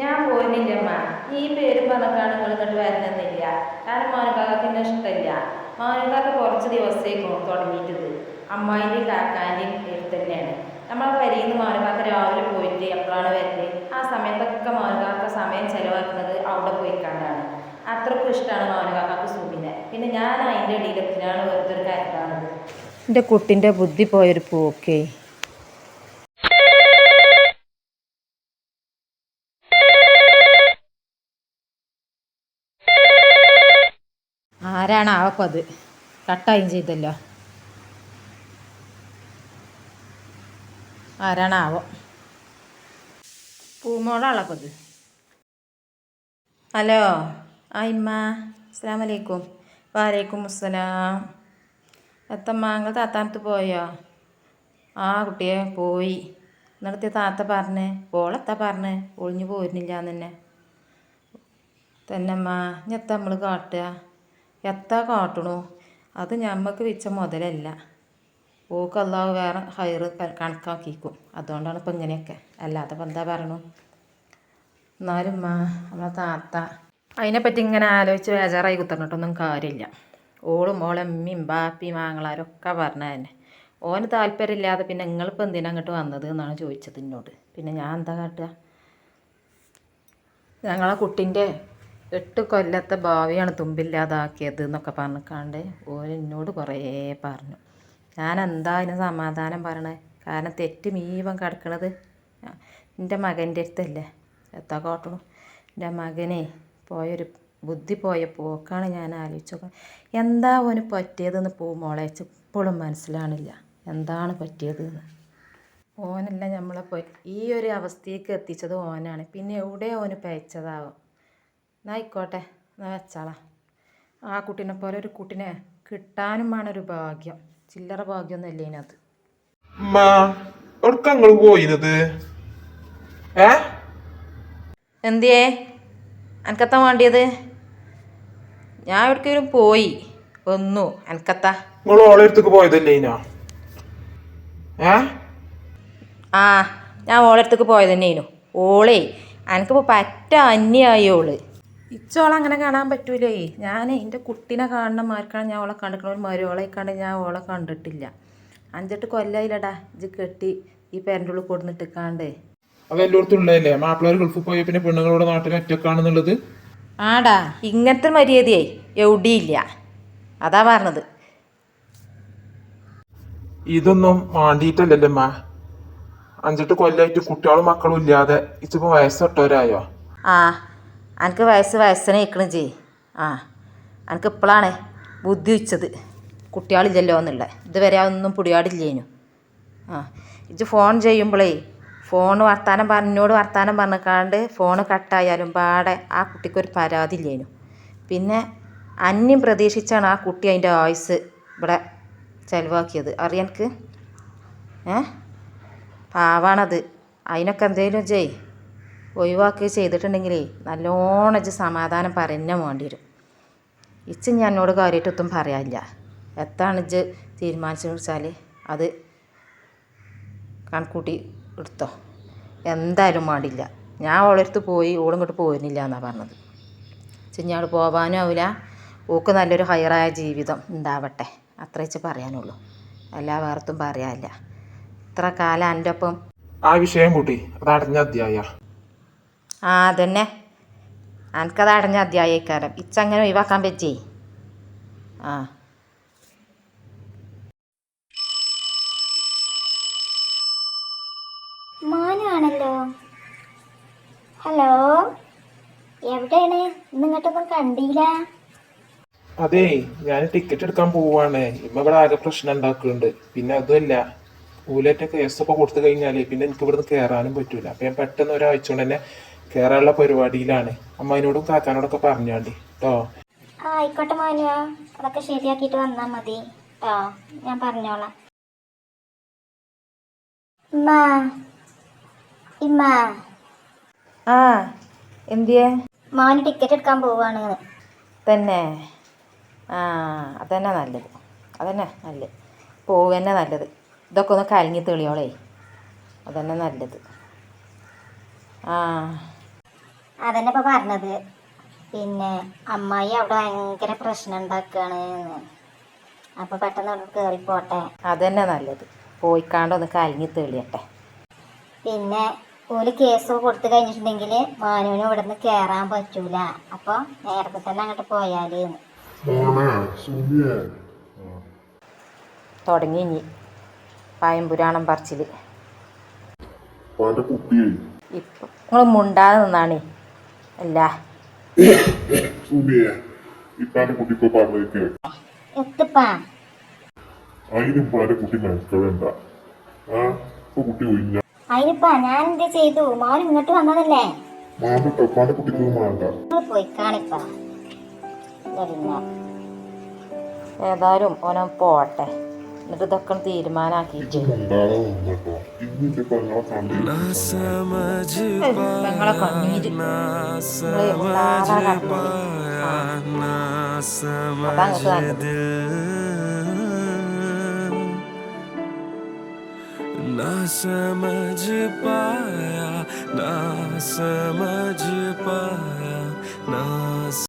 ഞാൻ പോരുന്നില്ലമ്മ ഈ പേര് പറഞ്ഞാണ് നിങ്ങൾ ഇങ്ങോട്ട് വരുന്നില്ല കാരണം മോനക്കാക്ക് ഇഷ്ടമല്ല. മോനക്കാക്ക് കുറച്ച് ദിവസത്തേക്കും തുടങ്ങിയിട്ടത് അമ്മായിന്റെയും കാക്കാന്റെയും അടുത്ത് തന്നെയാണ്. നമ്മളെ പരിയിൽ നിന്ന് മോനക്കാക്ക രാവിലെ പോയിട്ട് എപ്പോഴാണ് വരുന്നത്? ആ സമയത്തൊക്കെ മോനക്കാക്ക സമയം ചിലവാക്കുന്നത് അവിടെ പോയി കണ്ടാണ് അത്രക്കും ഇഷ്ടമാണ് മോനക്കാക്കാക്ക് സുബിനെ പിന്നെ ഞാൻ അതിന്റെ ഇടയിലെത്തിനാണ് വെറുതെ ഒരു കരുതാണത് എന്റെ കുട്ടിന്റെ ബുദ്ധി പോയൊരു പോക്കേ. ആരാണ് ആവപ്പത് കട്ടായും ചെയ്തല്ലോ. ആരാണാവോ പൂമോളാളപ്പത് ഹലോ. ആ ഇമ്മ. അസ്സാം വലൈക്കും വാലൈക്കും അസ്സലാം. എത്തമ്മ നിങ്ങൾ താത്താനത്ത് പോയോ? ആ കുട്ടിയെ പോയി. എന്നിടത്തെ താത്ത പറഞ്ഞ് ഓളെത്താ പറഞ്ഞ് ഒളിഞ്ഞു പോരുന്നില്ല തന്നെ. തന്നെ തന്നെമ്മ ഞെത്ത നമ്മൾ കാട്ടുക എത്താ കാട്ടണു? അത് ഞമ്മക്ക് വെച്ച മുതലല്ല. ഓക്ക് വേറെ ഹയറ് കണക്കാക്കിക്കും. അതുകൊണ്ടാണ് ഇപ്പം ഇങ്ങനെയൊക്കെ. അല്ലാതെ ഇപ്പം എന്താ പറയണു? എന്നാലും നമ്മളെ താത്ത അതിനെപ്പറ്റി ഇങ്ങനെ ആലോചിച്ച് ബേജാറായി കുത്തറിഞ്ഞിട്ടൊന്നും കാര്യമില്ല. ഓളും ഓളമ്മയും ബാപ്പിയും ആങ്ങളാരും ഒക്കെ പറഞ്ഞ തന്നെ. ഓന് താല്പര്യമില്ലാതെ പിന്നെ നിങ്ങളിപ്പോൾ എന്തിനാ അങ്ങോട്ട് വന്നത് എന്നാണ് ചോദിച്ചത് എന്നോട് പിന്നെ ഞാൻ എന്താ കാട്ടുക ഞങ്ങളെ കുട്ടീന്റെ എട്ട് കൊല്ലത്തെ ഭാവിയാണ് തുമ്പില്ലാതാക്കിയത് എന്നൊക്കെ പറഞ്ഞിക്കാണ്ട് ഓൻ എന്നോട് കുറേ പറഞ്ഞു. ഞാൻ എന്താ അതിന് സമാധാനം പറയണേ? കാരണം തെറ്റ് മീവൻ കിടക്കണത് എന്റെ മകന്റെ അടുത്തല്ലേ. എത്താ കാട്ടണു? എന്റെ മകനെ പോയൊരു ബുദ്ധി പോയ പോക്കാണ് ഞാൻ ആലോചിച്ചത് എന്താ ഓന് പറ്റിയതെന്ന് പോ മോളെ ഇപ്പോഴും മനസ്സിലാണില്ല എന്താണ് പറ്റിയതെന്ന്? ഓനല്ല നമ്മളെ ഈ ഒരു അവസ്ഥയ്ക്ക് എത്തിച്ചത് ഓനാണ്. പിന്നെ എവിടെ ഓന് പയച്ചതാവും? എന്നാ ആയിക്കോട്ടെ എന്നാ വെച്ചാളാ. ആ കുട്ടീനെ പോലെ ഒരു കുട്ടീനെ കിട്ടാനും ആണ് ഒരു ഭാഗ്യം. ചില്ലറ ഭാഗ്യമൊന്നും അല്ലേ എവിടക്ക നിങ്ങൾ പോയിരുന്നത് ഏ? എന്തിയേ? അനക്കത്താ വേണ്ടിയത്? ഞാൻ എവിടേക്കെങ്കിലും പോയി. വന്നു. അനക്കത്താ? നിങ്ങൾ പോയതല്ലേ ഇനാ? ഏ? ആ ഞാൻ ഓളടുത്തേക്ക് പോയത് തന്നെയായിരുന്നു ഓളേ എനിക്കിപ്പോൾ പറ്റ അന്യായി ഓൾ. ഇച്ചോളെ അങ്ങനെ കാണാൻ പറ്റൂലേ. ഞാൻ എന്റെ കുട്ടീനെ കാണുന്ന മാർക്കാണ് ഞാൻ ഓളെ കണ്ടിരിക്കണ ഒരു മരുവളെ കണ്ട് ഞാൻ ഓളെ കണ്ടിട്ടില്ല. അഞ്ചെട്ട് കൊല്ലായില്ലടാ. ഇത് കെട്ടി ഈ പേരന്റെ ഉള്ളിൽ കൊടുന്നിട്ടിക്കാണ്ട്. അത് എല്ലായിടത്തും ഉള്ളതല്ലേ? മാപ്പിളാർ ഗൾഫിൽ പോയ പിന്നെ പെണ്ണുങ്ങളുടെ നാട്ടിൽ ഒറ്റക്കാണെന്നുള്ളത്? ആടാ ഇങ്ങനത്തെ മര്യാദയായി എവിടെയില്ല. അതാ പറഞ്ഞത്. ഇതൊന്നും മാണ്ടിയിട്ടല്ലല്ലേ മാ അഞ്ചെട്ട് കൊല്ലായിട്ട് കുട്ടികളും മക്കളും ഇല്ലാതെ ഇച്ചിപ്പോ വയസ്സൊട്ടവരായോ? ആ എനിക്ക് വയസ്സ് വയസ്സിനെ നിൽക്കണം ചെയ് ആ എനിക്ക് ഇപ്പോഴാണ് ബുദ്ധി വെച്ചത് കുട്ടികളില്ലല്ലോ എന്നുള്ള. ഇതുവരെ ഒന്നും പിടിയാടില്ലേനു ആ ഇത് ഫോൺ ചെയ്യുമ്പോഴേ ഫോൺ വർത്താനം പറഞ്ഞോട് വർത്താനം പറഞ്ഞിക്കാണ്ട് ഫോൺ കട്ടായാലും പാടെ ആ കുട്ടിക്കൊരു പരാതി ഇല്ലേനു പിന്നെ അന്യം പ്രതീക്ഷിച്ചാണ് ആ കുട്ടി അതിന്റെ വോയിസ് ഇവിടെ ചിലവാക്കിയത്. അറിയാനക്ക് ഏ? പാവാണത്. അതിനൊക്കെ എന്തേലും ചെയ് ഒഴിവാക്കി ചെയ്തിട്ടുണ്ടെങ്കിലേ നല്ലോണം ഇജ്ജ് സമാധാനം പറഞ്ഞ വേണ്ടി വരും. ഇച്ച് ഞാൻ എന്നോട് കാര്യമായിട്ടൊന്നും പറയാനില്ല. എത്താണ് ഇജ്ജ് തീരുമാനിച്ചെന്ന് വെച്ചാൽ അത് കണക്കൂട്ടി എടുത്തോ. എന്തായാലും വേണ്ടില്ല ഞാൻ ഓളടുത്ത് പോയി ഓളിങ്ങോട്ട് പോയിരുന്നില്ല എന്നാണ് പറഞ്ഞത്. ചിഞ്ഞാട് പോവാനും ആവില്ല ഓക്ക് നല്ലൊരു ഹയറായ ജീവിതം ഉണ്ടാവട്ടെ അത്ര വെച്ച് പറയാനുള്ളൂ. എല്ലാ വേർത്തും പറയാനില്ല. ഇത്ര കാലം എന്റെ ഒപ്പം ആ വിഷയം കൂട്ടി അത് അടഞ്ഞ അധ്യായ. ആ അതന്നെ. എനിക്കത് അടഞ്ഞ അധ്യായക്കാരം ഇച്ചങ്ങനെ ഒഴിവാക്കാൻ പറ്റേ ആ. മോനാണല്ലോ. ഹലോ? എവിടെയാണ്? ഇന്നിങ്ങോട്ടൊന്നും കണ്ടില്ല. അതെ ഞാൻ ടിക്കറ്റ് എടുക്കാൻ പോവാണ്. ഇമ്മ ഇവിടെ ആകെ പ്രശ്നം ഉണ്ടാക്കുന്നുണ്ട്. പിന്നെ അതുമല്ല ഊലേറ്റ കേസൊക്കെ കൊടുത്തു കഴിഞ്ഞാൽ പിന്നെ എനിക്ക് ഇവിടുന്ന് കയറാനും പറ്റൂല. അപ്പൊ ഞാൻ പെട്ടെന്ന് ഒരാഴ്ച കൊണ്ട് തന്നെ കയറാനുള്ള പരിപാടിയിലാണ്. അമ്മനോടും കാക്കാനോടൊക്കെ പറഞ്ഞാണ്ടി. കേട്ടോ ആ ആയിക്കോട്ടെ മോനു. അതൊക്കെ ശരിയാക്കിയിട്ട് വന്നാ മതി. കേട്ടോ ഞാൻ പറഞ്ഞോളാം. ഇമ്മ. ഇമ്മ. ആ എന്തിയെ? മോന് ടിക്കറ്റ് എടുക്കാൻ പോവാണ്. തന്നെ. ആ അതന്നെ നല്ലത്. അതന്നെ നല്ലത്. പോവുക നല്ലത്. ഇതൊക്കെ ഒന്ന് കലങ്ങി തെളിയോളേ. അതന്നെ നല്ലത്. ആ. അതന്നെ ഇപ്പൊ പറഞ്ഞത്. പിന്നെ അമ്മായി അവിടെ ഭയങ്കര പ്രശ്നം ഉണ്ടാക്കാണ് അപ്പൊ പെട്ടെന്ന് അവിടെ കേറിപ്പോട്ടെ അതന്നെ നല്ലത്. പോയിക്കാണ്ടൊന്ന് കലങ്ങി തെളിയട്ടെ. പിന്നെ ഓൽ കേസ് കൊടുത്തു കഴിഞ്ഞിട്ടുണ്ടെങ്കിൽ മാനുവിന് ഇവിടെ നിന്ന് കയറാൻ പറ്റൂല. അപ്പൊ നേരത്തെ തന്നെ അങ്ങോട്ട് പോയാൽ തുടങ്ങി ഇനി. പായമ്പുരാണം പറച്ചിൽ. കുട്ടിയെ. ഇപ്പം. നിങ്ങൾ മുണ്ടാതെ നിന്നാണേ. അല്ല. അതിനിപ്പാ ഞാൻ എന്ത് ചെയ്തു? മോൻ ഇങ്ങോട്ട് വന്നതല്ലേ? ഏതായാലും ഓനം പോട്ടെ എന്നിട്ട് ഇതൊക്കെ ഒന്ന് തീരുമാനാക്കിയിട്ട് ഉണ്ടാകാൻ നിന്നട്ടോ ഇന്നിന്റെ പെങ്ങളെ കണ്ടില്ല ഞങ്ങളെ കണ്ണീര് നിങ്ങള് ഉണ്ടാകാൻ കണ്ടത് അതങ്ങക്ക് നല്ലത് ना समझ पाया ना समझ पाया ना